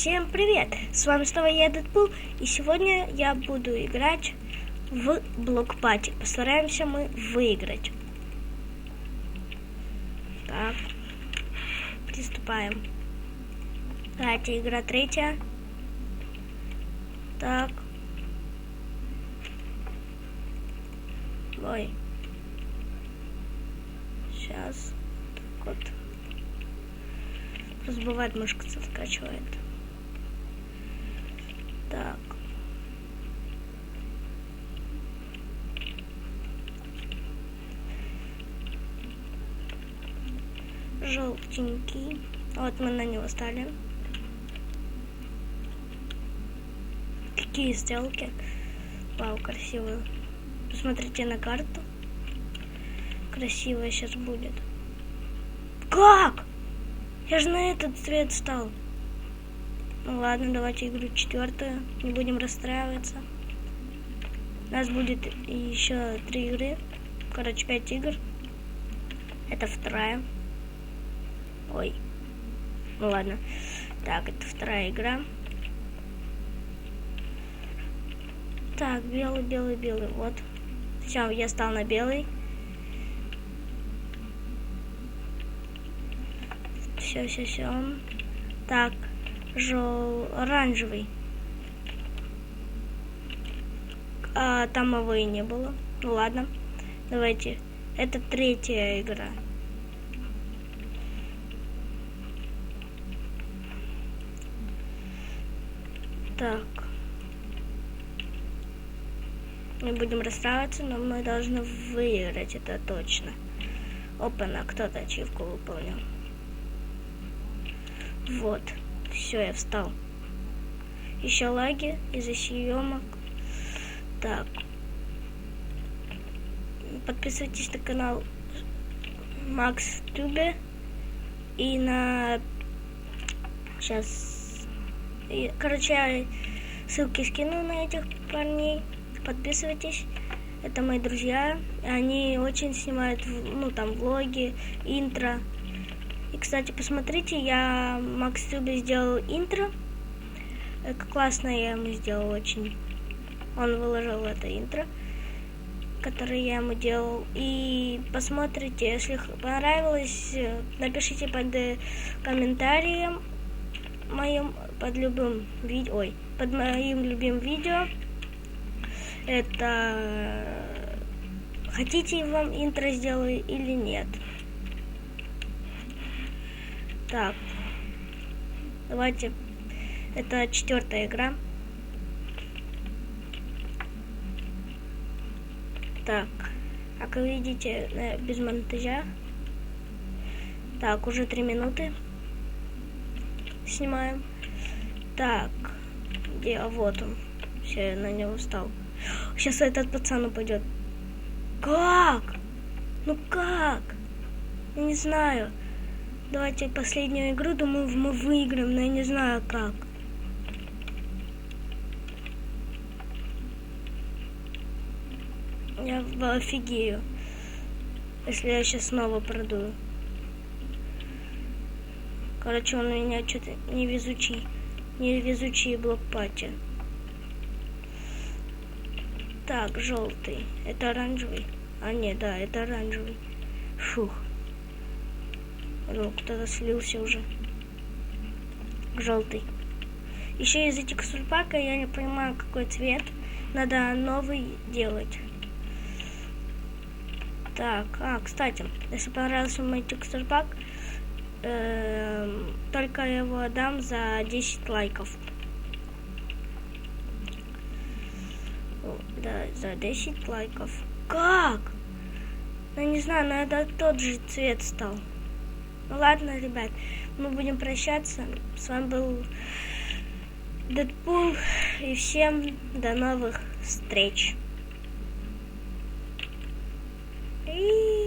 С вами снова я, Дэдпул, и сегодня я буду играть в блокпати. Постараемся мы выиграть. Так, приступаем. Давайте, игра третья. Так. Ой. Сейчас. Так вот. Просто бывает мышка соскачивает. Так. Желтенький. Вот мы на него стали. Какие стрелки. Вау, красивые. Посмотрите на карту. Красивая сейчас будет. Как? Я же на этот цвет стал. Ну ладно, давайте игру четвертую. Не будем расстраиваться. У нас будет еще три игры. Короче, пять игр. Это вторая. Ой. Ну ладно. Так, это вторая игра. Так, белый, белый, белый. Вот. Все, я стал на белый. Все, все, все. Так, жел... оранжевый. А, там его и не было. Ну ладно. Давайте. Это третья игра. Так. Не будем расстраиваться, но мы должны выиграть, это точно. Опа-на, кто-то ачивку выполнил. Вот. Все, я встал. Еще лаги из-за съемок. Так. Подписывайтесь на канал Макс Тюбе. И на... Сейчас... И, короче, я ссылки скину на этих парней. Подписывайтесь. Это мои друзья. Они очень снимают, ну, там, влоги, интро. И, кстати, посмотрите, я Макс Тюбе сделал интро. Классно я ему сделал очень. Он выложил это интро, которое я ему делал. И посмотрите, если понравилось, напишите под комментарием моим, под любым видео, ой, под моим любимым видео. Это хотите вам интро сделаю или нет. Так. Давайте. Это четвертая игра. Так. Как вы видите, э, без монтажа. Так, уже три минуты. Снимаем. Так. Где? А вот он. Все, я на него встал. Сейчас этот пацан упадет. Как? Ну как? Я не знаю. Давайте последнюю игру, думаю, мы выиграем, но я не знаю как. Я офигею, если я сейчас снова продую. Короче, он у меня что-то невезучий, невезучий блокпати. Так, желтый. Это оранжевый. А, нет, да, это оранжевый. Фух. Ну, кто-то слился уже. Желтый. Еще из этих сурпака я не понимаю, какой цвет. Надо новый делать. Так, а, кстати, если понравился мой текстурпак, э, только его отдам за 10 лайков. Да, за 10 лайков. Как? Ну, не знаю, но это тот же цвет стал. Ну ладно, ребят, мы будем прощаться. С вами был Дэдпул. И всем до новых встреч. И...